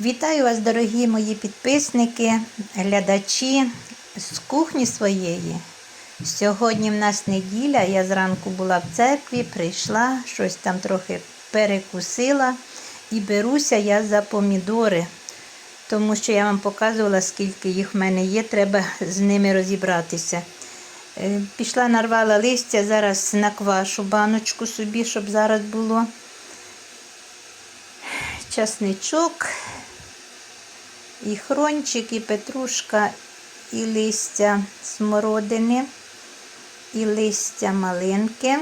Вітаю вас, дорогі мої підписники, глядачі з кухні своєї. Сьогодні в нас неділя, я зранку була в церкві, прийшла, щось там трохи перекусила і беруся я за помідори, тому що я вам показувала, скільки їх в мене є, треба з ними розібратися. Е, Пішла, нарвала листя, зараз наквашу баночку собі, щоб зараз було. Часничок, і хрончик, і петрушка, і листя смородини, і листя малинки.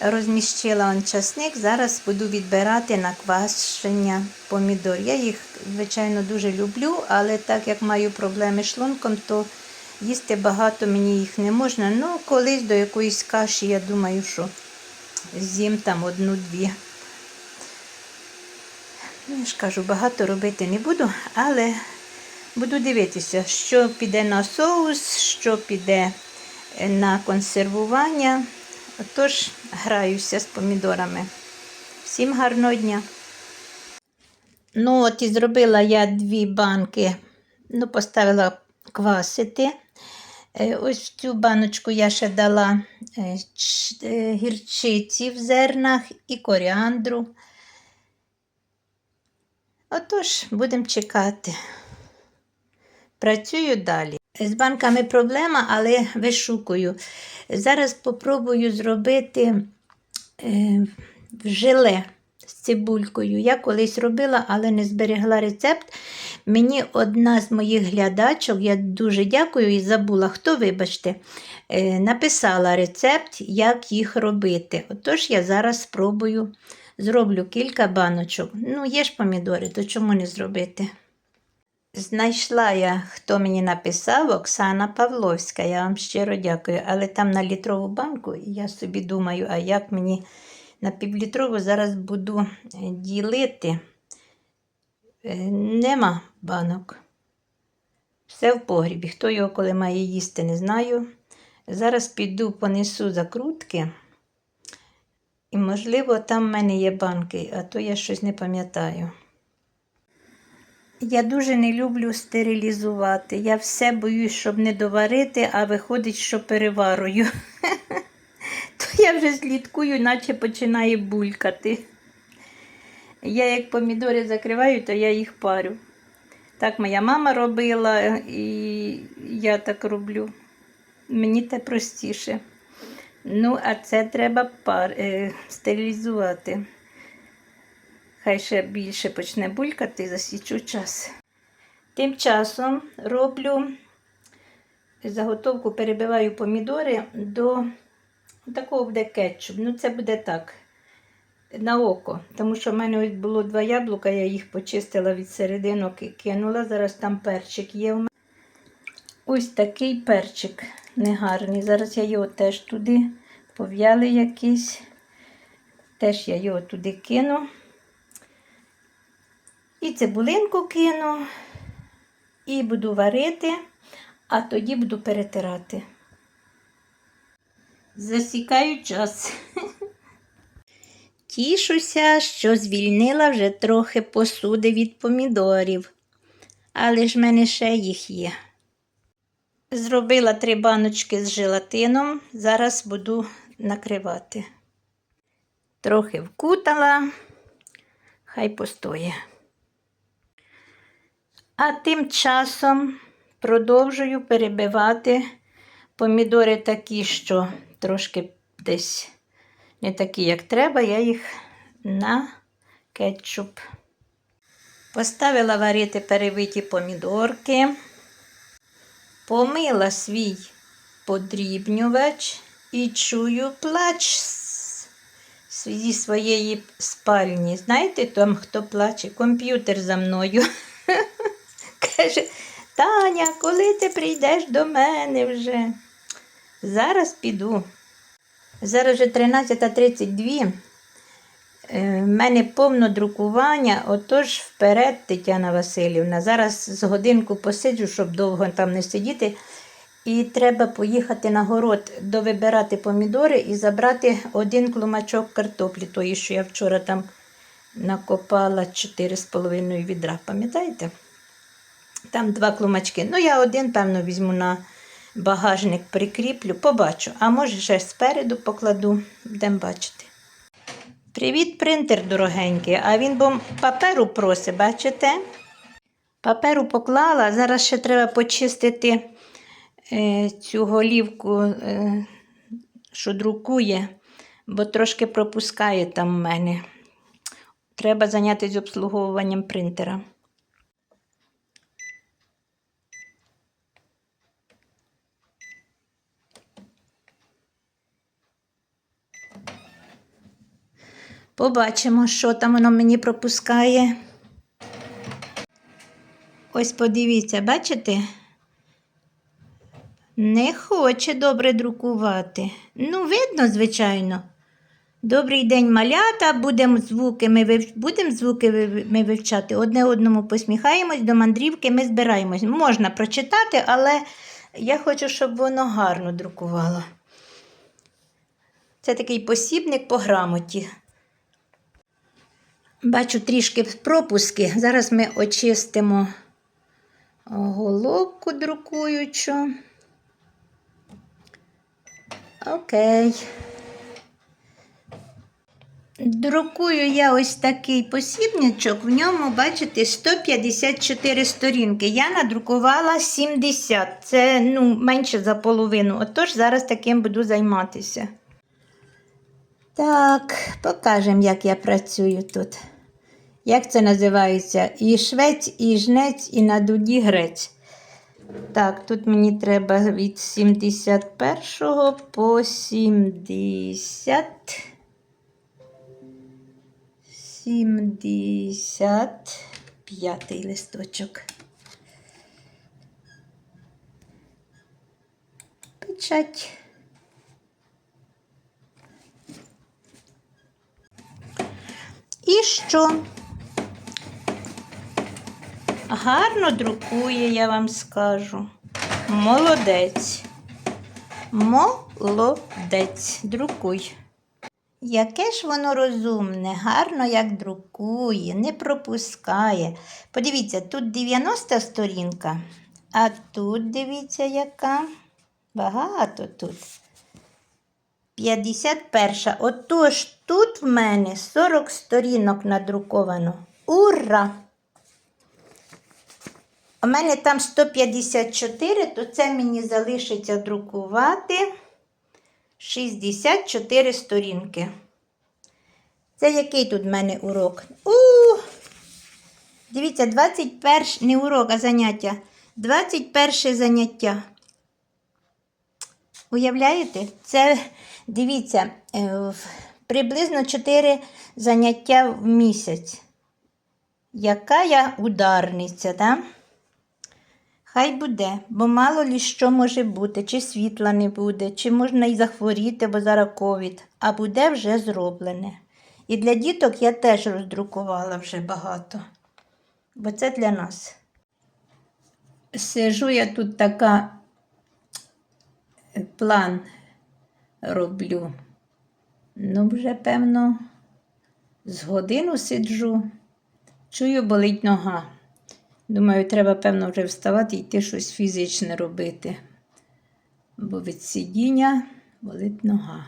Розміщила он часник, зараз буду відбирати на квашення помідор. Я їх, звичайно, дуже люблю, але так як маю проблеми з шлунком, то їсти багато мені їх не можна. Ну, колись до якоїсь каші, я думаю, що з'їм там одну-дві. Ну, ж кажу, багато робити не буду, але буду дивитися, що піде на соус, що піде на консервування. Отож, граюся з помідорами. Всім гарного дня! Ну, от і зробила я дві банки, ну, поставила квасити. Е, Ось в цю баночку я ще дала е, е, гірчиці в зернах і коріандру. Отож, будемо чекати. Працюю далі. З банками проблема, але вишукую. Зараз спробую зробити е, желе з цибулькою. Я колись робила, але не зберегла рецепт. Мені одна з моїх глядачок, я дуже дякую і забула, хто, вибачте, е, написала рецепт, як їх робити. Отож, я зараз спробую зроблю кілька баночок. Ну, є ж помідори, то чому не зробити? Знайшла я, хто мені написав, Оксана Павловська. Я вам щиро дякую. Але там на літрову банку, я собі думаю, а як мені на півлітрову зараз буду е, ділити. Е, Нема банок. Все в погрібі. Хто його коли має їсти, не знаю. Зараз піду понесу закрутки. І, можливо, там в мене є банки, а то я щось не пам'ятаю. Я дуже не люблю стерилізувати. Я все боюсь, щоб не доварити, а виходить, що переварую. То я вже слідкую, наче починає булькати. Я як помідори закриваю, то я їх парю. Так моя мама робила, і я так роблю. Мені те простіше. Ну, а це треба пар, е, стерилізувати. Хай ще більше почне булькати, засічу час. Тим часом роблю заготовку, перебиваю помідори до такого буде кетчуп. Ну, це буде так, на око. Тому що в мене ось було два яблука, я їх почистила від серединок і кинула. Зараз там перчик є в мене. Ось такий перчик негарний. Зараз я його теж туди пов'яли якийсь. Теж я його туди кину. І цибулинку кину. І буду варити, а тоді буду перетирати. Засікаю час. Тішуся, що звільнила вже трохи посуди від помідорів. Але ж в мене ще їх є. Зробила три баночки з желатином. Зараз буду накривати. Трохи вкутала, хай постоє. А тим часом продовжую перебивати помідори такі, що трошки десь не такі, як треба, я їх на кетчуп. Поставила варити перевиті помідорки. Помила свій подрібнювач і чую плач зі своєї спальні. Знаєте, там хто плаче? Комп'ютер за мною. Каже, Таня, коли ти прийдеш до мене вже? Зараз піду. Зараз вже 13.32. Е, В мене повно друкування, отож вперед, Тетяна Васильівна. Зараз з годинку посиджу, щоб довго там не сидіти. І треба поїхати на город, довибирати помідори і забрати один клумачок картоплі, тої, що я вчора там накопала 4,5 відра, пам'ятаєте? Там два клумачки. Ну, я один, певно, візьму на багажник, прикріплю, побачу. А може, ще спереду покладу, будемо бачити. Привіт, принтер дорогенький. А він бо паперу просить, бачите? Паперу поклала, зараз ще треба почистити е, цю голівку, е, що друкує, бо трошки пропускає там в мене. Треба зайнятися обслуговуванням принтера. Побачимо, що там воно мені пропускає. Ось подивіться, бачите? Не хоче добре друкувати. Ну, видно, звичайно. Добрий день, малята. Будемо звуки, ми вив... будем звуки ми вивчати. Одне одному посміхаємось, до мандрівки ми збираємось. Можна прочитати, але я хочу, щоб воно гарно друкувало. Це такий посібник по грамоті. Бачу трішки пропуски. Зараз ми очистимо головку друкуючу. Окей. Друкую я ось такий посібничок, в ньому, бачите, 154 сторінки. Я надрукувала 70. Це ну, менше за половину. Отож, зараз таким буду займатися. Так, покажемо, як я працюю тут. Як це називається? І швець, і жнець, і на дуді грець. Так, тут мені треба від 71 по 70. 75 листочок. Печать. І що? Гарно друкує, я вам скажу. Молодець. Молодець. Друкуй. Яке ж воно розумне, гарно як друкує, не пропускає. Подивіться, тут 90 сторінка, а тут дивіться, яка. Багато тут. 51. Отож, тут в мене 40 сторінок надруковано. Ура! У мене там 154, то це мені залишиться друкувати 64 сторінки. Це який тут в мене урок? У! Дивіться, 21 не урок, а заняття. 21 заняття. Уявляєте? Це, дивіться, е, приблизно 4 заняття в місяць. Яка я ударниця? Да? Хай буде, бо мало лі що може бути, чи світла не буде, чи можна і захворіти, бо зараз ковід, а буде вже зроблене. І для діток я теж роздрукувала вже багато, бо це для нас. Сижу я тут така план роблю. Ну, вже, певно, з годину сиджу, чую, болить нога. Думаю, треба, певно, вже вставати і йти щось фізичне робити. Бо від сидіння болить нога.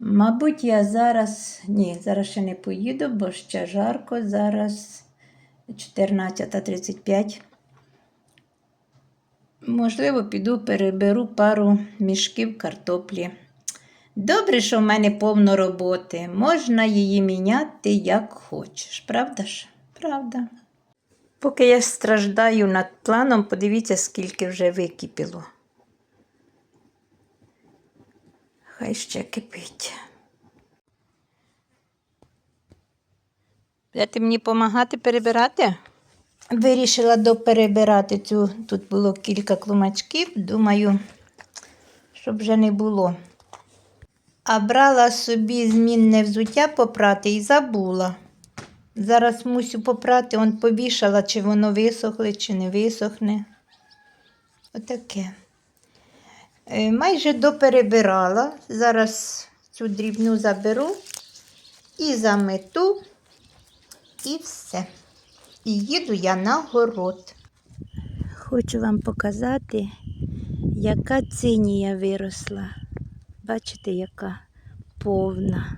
Мабуть, я зараз, ні, зараз ще не поїду, бо ще жарко. Зараз 14.35. Можливо, піду переберу пару мішків картоплі. Добре, що в мене повно роботи. Можна її міняти як хочеш. Правда ж? Правда. Поки я страждаю над планом, подивіться, скільки вже википіло. Хай ще кипить. Будете мені допомагати перебирати? Вирішила доперебирати цю. Тут було кілька клумачків, думаю, щоб вже не було. А брала собі змінне взуття попрати і забула. Зараз мусю попрати, он повішала, чи воно висохле, чи не висохне. Отаке. Е, Майже доперебирала. Зараз цю дрібну заберу і замету, і все. І їду я на город. Хочу вам показати, яка цинія виросла. Бачите, яка повна.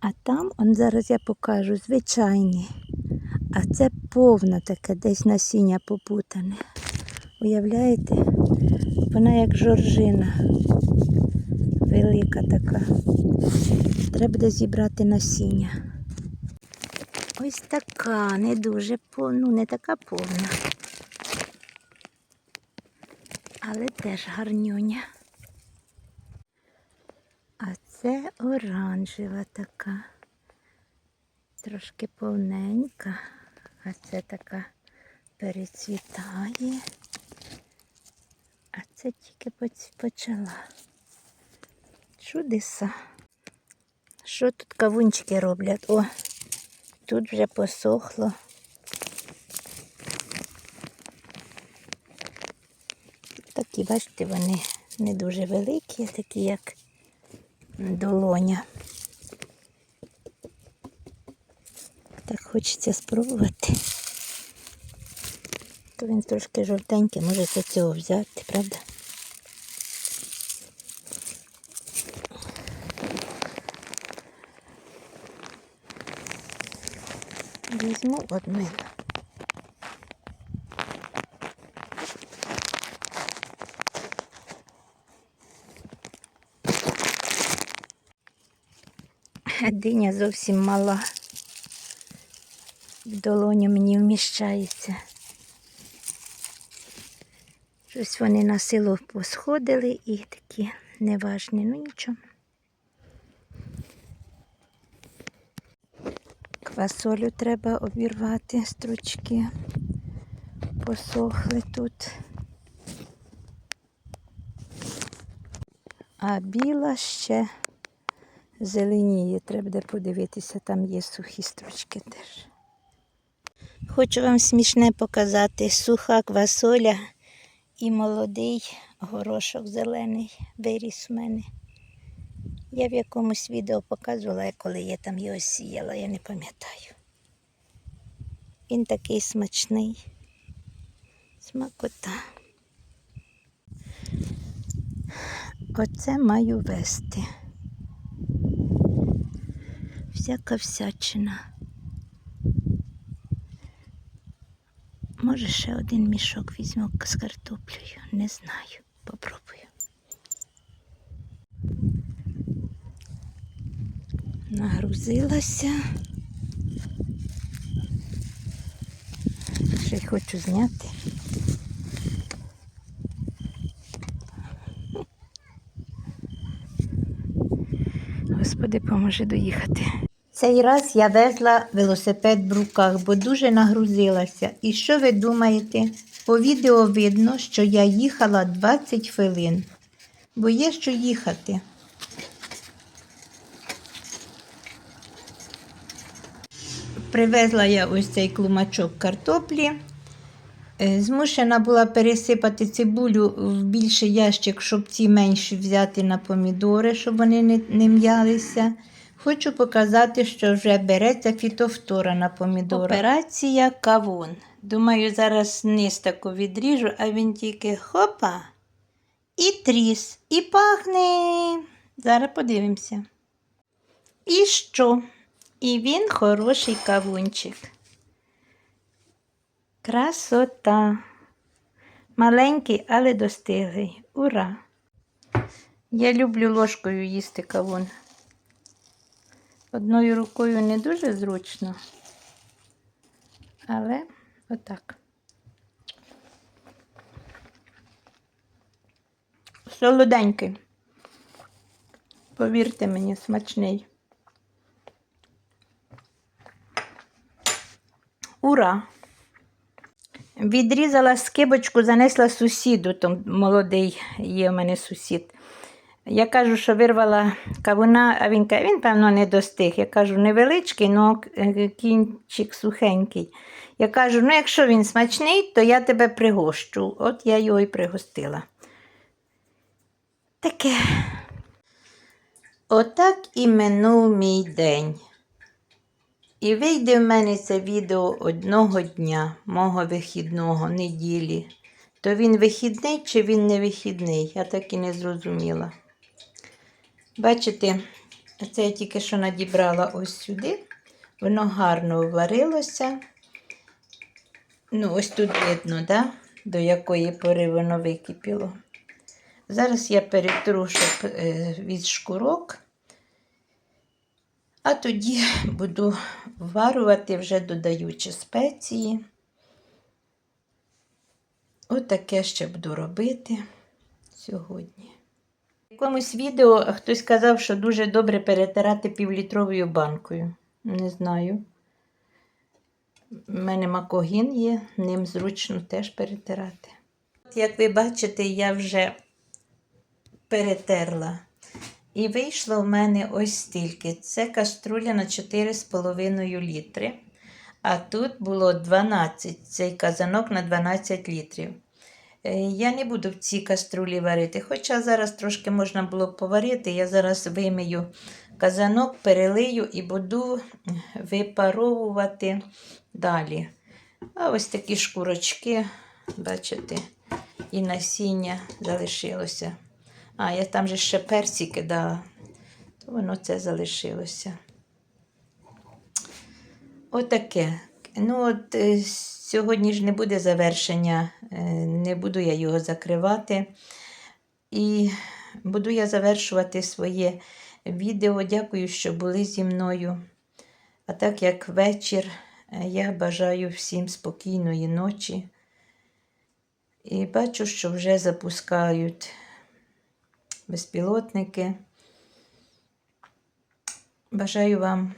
А там, он зараз я покажу, звичайні. А це повна таке, десь насіння попутане. Уявляєте? Вона як жоржина. Велика така. Треба буде зібрати насіння. Ось така, не дуже повна, ну не така повна. Але теж гарнюня. А це оранжева така. Трошки повненька, а це така перецвітає. А це тільки почала. Чудеса. Що тут кавунчики роблять? О, тут вже посохло. Такі, бачите, вони не дуже великі, такі як долоня. Так хочеться спробувати. То він трошки жовтенький, може з цього взяти, правда? Візьму одну. Диня зовсім мала. В долоню мені вміщається. Щось вони на село посходили і такі неважні, ну нічого. Квасолю треба обірвати стручки. Посохли тут. А біла ще зеленіє. Треба буде подивитися, там є сухі стручки теж. Хочу вам смішне показати суха квасоля і молодий горошок зелений виріс у мене. Я в якомусь відео показувала, коли я там його сіяла, я не пам'ятаю. Він такий смачний. Смакота. Оце маю вести. Всяка всячина. Може, ще один мішок візьму з картоплею. Не знаю. Попробую. Нагрузилася. Ще й хочу зняти. Господи, поможи доїхати. Цей раз я везла велосипед в руках, бо дуже нагрузилася. І що ви думаєте? По відео видно, що я їхала 20 хвилин, бо є що їхати. Привезла я ось цей клумачок картоплі. Е, Змушена була пересипати цибулю в більший ящик, щоб ці менші взяти на помідори, щоб вони не, не м'ялися. Хочу показати, що вже береться фітофтора на помідори. Операція кавун. Думаю, зараз низ таку відріжу, а він тільки хопа і тріс, і пахне. Зараз подивимося. І що? І він хороший кавунчик. Красота. Маленький, але достиглий. Ура! Я люблю ложкою їсти кавун. Одною рукою не дуже зручно, але отак. Солоденький. Повірте мені, смачний. Ура! Відрізала скибочку, занесла сусіду, там молодий є у мене сусід. Я кажу, що вирвала кавуна, а він каже, він, певно, не достиг. Я кажу, невеличкий, але кінчик сухенький. Я кажу, ну якщо він смачний, то я тебе пригощу. От я його і пригостила. Таке. Отак і минув мій день. І вийде в мене це відео одного дня, мого вихідного, неділі. То він вихідний чи він не вихідний, я так і не зрозуміла. Бачите, це я тільки що надібрала ось сюди. Воно гарно варилося. Ну, ось тут видно, да? до якої пори воно википіло. Зараз я перетру, щоб е, від шкурок, а тоді буду варувати, вже додаючи спеції. Отаке ще буду робити сьогодні. В якомусь відео хтось казав, що дуже добре перетирати півлітровою банкою. Не знаю. У мене макогін є, ним зручно теж перетирати. От Як ви бачите, я вже перетерла. І вийшло в мене ось стільки. Це каструля на 4,5 літри. А тут було 12, цей казанок на 12 літрів. Е, Я не буду в цій каструлі варити, хоча зараз трошки можна було поварити. Я зараз вимию казанок, перелию і буду випаровувати далі. А ось такі шкурочки, бачите, і насіння залишилося. А, я там же ще персики дала, то воно це залишилося. Отаке. Ну, от е, сьогодні ж не буде завершення, е, не буду я його закривати. І буду я завершувати своє відео. Дякую, що були зі мною. А так як вечір, е, я бажаю всім спокійної ночі. І бачу, що вже запускають безпілотники. Бажаю вам,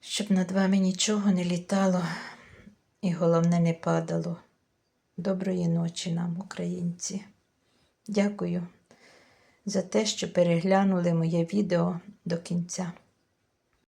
щоб над вами нічого не літало і головне не падало. Доброї ночі нам, українці. Дякую за те, що переглянули моє відео до кінця.